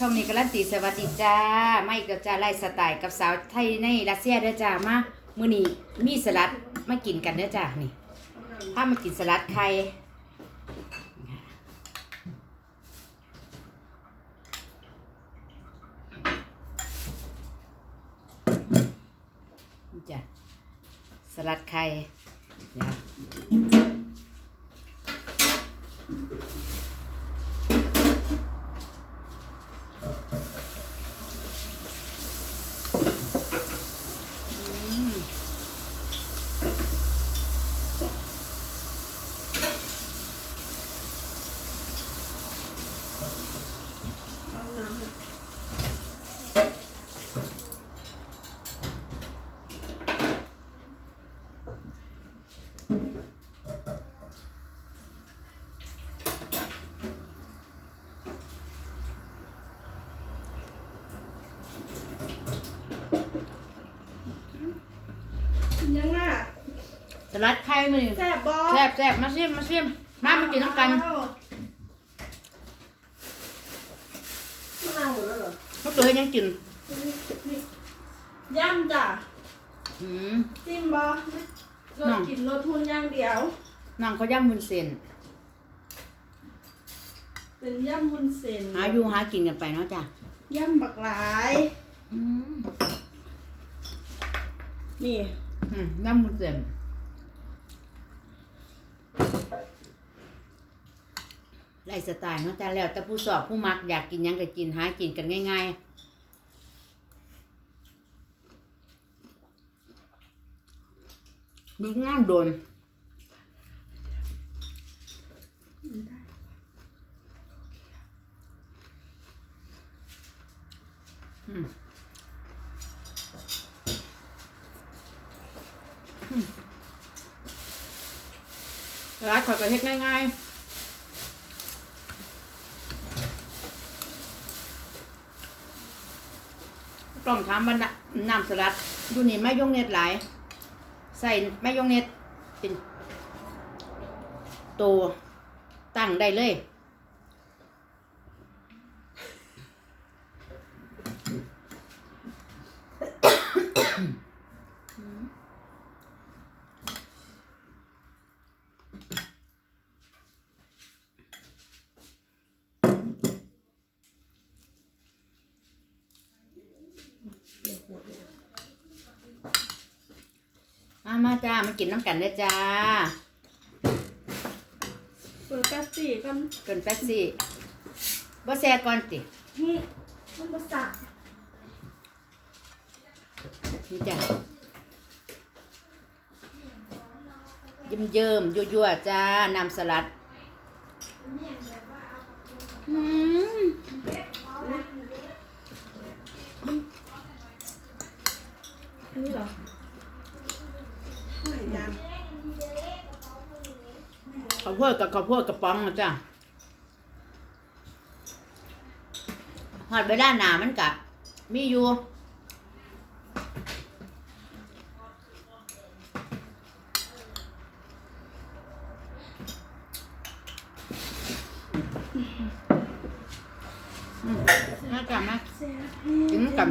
ช่องนี้การันตีสวัสดีจ้า ไม่ก็จะไล่สไตล์กับสาวไทยในรัสเซียเด้อจ้ามามื้อนี้มีสลัดมากินกันเด้อจ้านี่พามากินสลัดไข่จ้ะสลัดไข่เดี๋ยว ยังอะ สลัดไข่มื้อนี้แซ่บบอแซ่บแซ่บมาชิมมาชิมมามากินน้ำกันมะนาวหมดแล้วเหรอพวกตัวเฮ็ดหยังกินย่ำจ้ะอืมจิ้มบอรน้สองกินรสทุนอย่างเดียวน้องเขาย่ำมุนเส้นเป็นย่ำมุนเส้นหาอยู่หากินกันไปเนาะจ้ะย่ำบักหลายอืมนี่อืมย่ำมุนเส้น ไล่สไตล์เนาะจ้าแล้วแต่ผู้สอบผู้มักอยากกินยังก็กินหากินกันง่าย ๆดูงามโดน อืมอืมร้านขอยก็เฮ็ดง่าย ๆต้องถามว่าน้ำสลัดดูนี่ไม่ยงเน็ตหลาย ใส่ไม่ยงเน็ตเป็นตัวตั้งได้เลย จ้ามากินน้ำกันเด้อจ้าเปิดแป๊บซี่กันเกินแป๊บซี่บ่แซ่ก่อนตินี่มันประสาทนี่จ้ะเยิ้มเยิ้มยั่วยั่วๆจ้าน้ำสลัดอืมนี่เหรอไม่ยัง ข้าวโพดกับข้าวโพดกระป๋องนะจ้ะหอดเวลาหนามันกะมีอยู่อืมน่าจะมาแซ่บกินกัน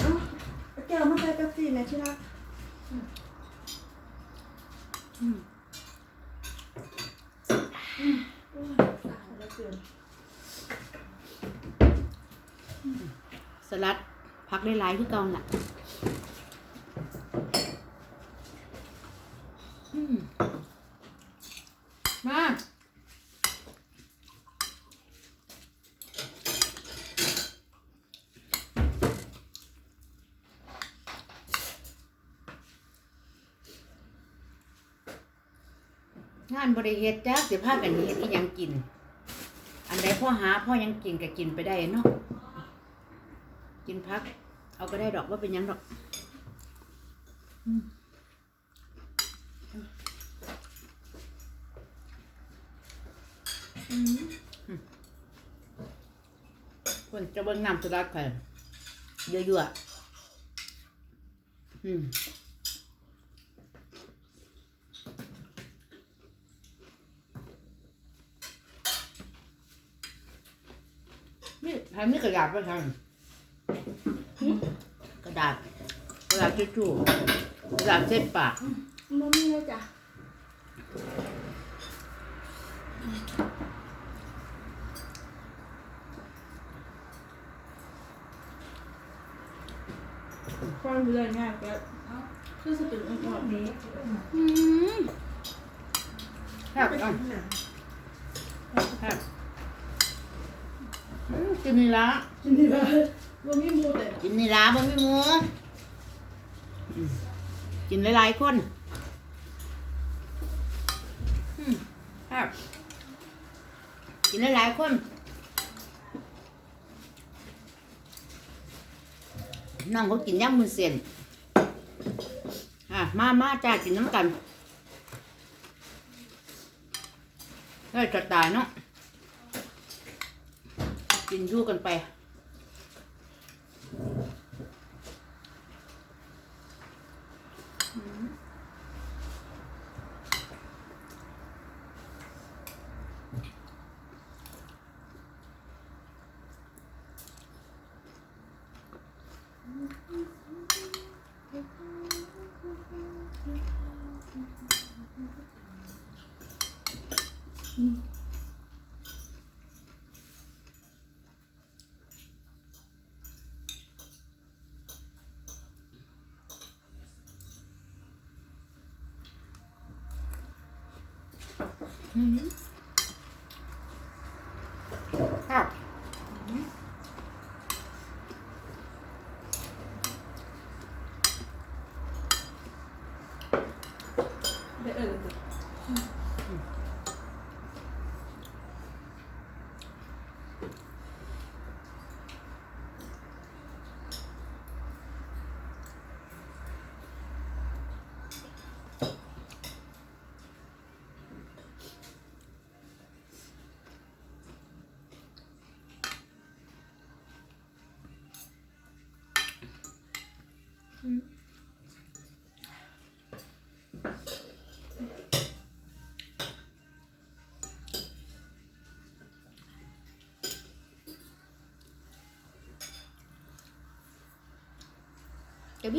เอาแก้วมาใส่แป๊บซี่ไหมที่รัก อืม โอ้ย สลัดพักได้หลายที่กองแหละอืมมา งานบริเฮ็ดจ้าสิพากันเฮ็ดอีหยังกิน อันใดพ่อหาพ่อยังกินก็กินไปได้เนาะกินพัก เอาก็ได้ดอกว่าเป็นยังดอกคนจะเบิ่งน้ำสลัดไข่เยอะอืมนี่ ใครมีกระดาษไปทางกระดาษ กระดาษทิชชู่กระดาษเช็ดปากมันมีเลยจ้ะฟังเรื่อยง่ายแกคือสติอ่อนๆนี้อืมแซ่บอะแซ่บอืม กินนี่ละกินดีเลยว่ามีมูแต่กินนี่ละบ่มีหมูอืมกินหลายๆคนอืมแซ่บกินหลายๆคนน้องเขากินย่างมือเส้นอะมามาจ้ากินน้ำกันได้จะตายเนาะ กินยู่กันไป ค จะม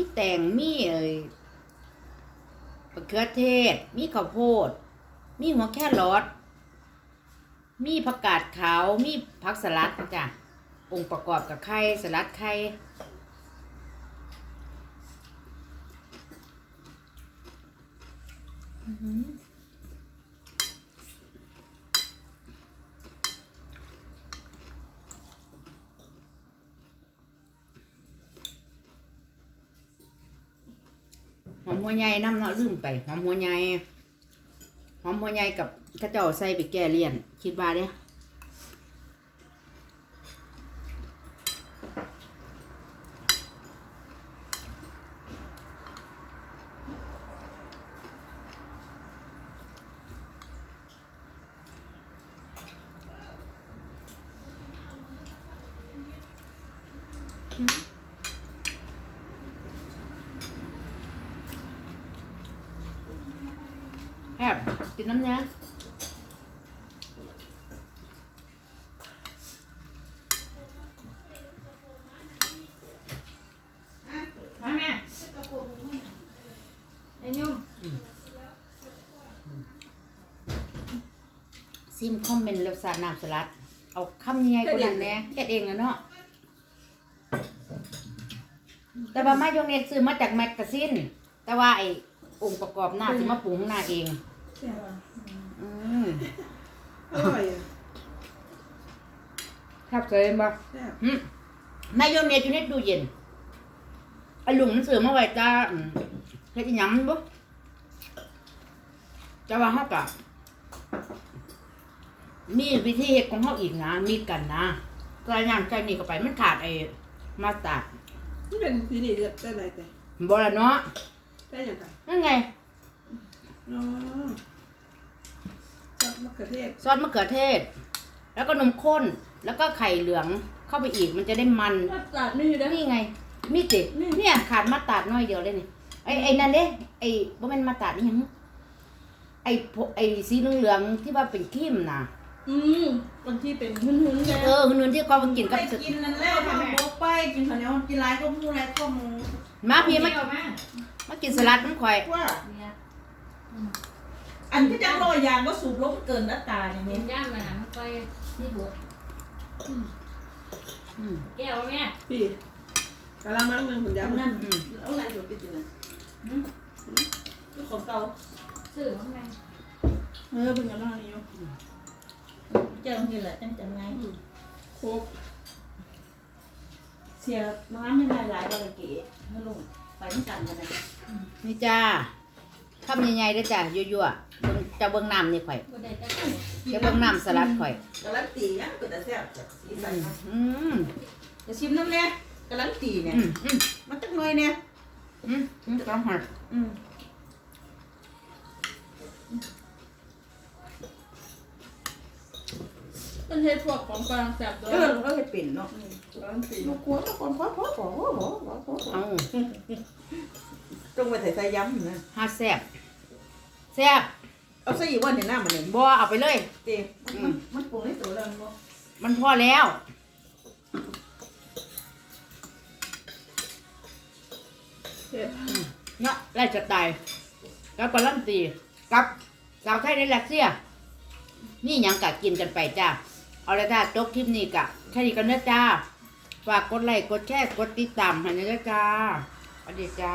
ีแตงมีเอ่ยมะเขือเทศ มีข้าวโพด มีหัวแครอทมีผักกาดขาว มีผักสลัดจ้ะองค์ประกอบกับไข่สลัดไข่อื้อ หอมหัวใหญ่น้ำเนาะลืมไปหอมหัวใหญ่หอมหัวใหญ่กับข้าเจ้าใส่ไปแก้เลี่ยน คิดว่าเด้ แอบกินน้ำเนี้ยมาแม่ไอ้ยุ่งซิมคอมเมนต์แล้วสาดน้ำสลัด เอาคำใหญ่กว่านั้นแหน่เฮ็ดเองอะเนาะ แต่ว่ามายองเนสซื้อมาจากแมกกาซิน แต่ว่าไอ้องค์ประกอบหน้าสิมาปรุงหน้าเองแซ่บอะอืมอร่อยอะครับเคยบ่แซ่บอืมมายองเนสอยู่ในตู้เย็นไอ้ลุงมันซื้อมาไว้จ้าอืมเฮ็ดอีหยังบ่แต่ว่าเฮาก็มีวิธีเฮ็ดของเฮาอีกนะ มีกันนะก็อย่างใจนี่ก็ไปมันขาดไอ้มาสตาร์ด นี่เป็นสีนี่จะได้อะไรแต่บ่ละเนาะได้ยังไงนั่นไงอ๋อจับมะเขือเทศซอสมะเขือเทศ แล้วก็นมข้นแล้วก็ไข่เหลืองเข้าไปอีกมันจะได้มันรสจัดนี่อยู่นะ นี่ไง มีติเนี่ยขาดมาตาดน้อยเดียวเลยนี่ไอ้ไอ้นั่นเด้ไอ้บ่แม่นมาตาดนี่หยังไอ้พวกไอ้สีเหลืองๆที่ว่าเป็นครีมน่ะ อืมบางทีเป็นหืนหืนๆเลยเออคนนู้นที่ก็มากินไปกับสึกกินนั่นแล้วทำโบ๊ะไปกินข้าวเหนียวกินไรก็พูดไรก็มึงมาพี่มาเอมามากินสลัดน้ำข่อยว่า เนี่ยอันที่จะรอยางก็สูบลมเกินอัตราอย่างเห็นี้นย่างมาหนังไปนี่บวอืมแก้วแม่พี่กะละมังหนึงผมย้ำนั่นอืมแล้วอะไรอยู่ติดอยู่นะคือของเก่าซื้อของแม่เออเป็นยังไงอยู่ เจอทีแหละจังจังไงโคกเสียน้ำไม่ได้หลายกว่าเก๋ไม่ลงไปไม่กันกันเลยนี่จ้าคำใหญ่ๆเด้อจ้ายั่วๆเบิ่งจะเบิ่งน้ำนี่ข่อยบ่ได้จักจะเบิ่งน้ำสลัดข่อยกำลังตียังก็แต่แซ่บสีใสอืมจะชิมน้ำเนี่ยกำลังตีเนี่ยอืมอืมมันจังเลยเนี่ยอืมอืมจังหัดอืม มันเฮ็ดพวกของกลางแซ่บด้วเอยอเราให้เป็นเนาะกลางสีกลัวตะคนพ่อพ่อพ่อพ่อพ่อพ่อเอาจงไปใส่ใส่ย้ำนะหาแซ่บแซ่บเอาใส่อีกวันในหน้ามันเลยบ่เอาไปเลย เจ๊มันมันปรุงในตัวแล้วมันบ่มันพอแล้วเฮ็ดเนาะไล่จะตายกับกะลั่นตีกับสาวไทยในรัสเซีย นี่หยังกะกินกันไปจ้า เอาละจ้าจบคลิปนี้กะแค่นี้กันเด้อจ้าฝากกดไลค์กดแชร์กดติดตามให้นะเด้อจ้าสวัสดีจ้า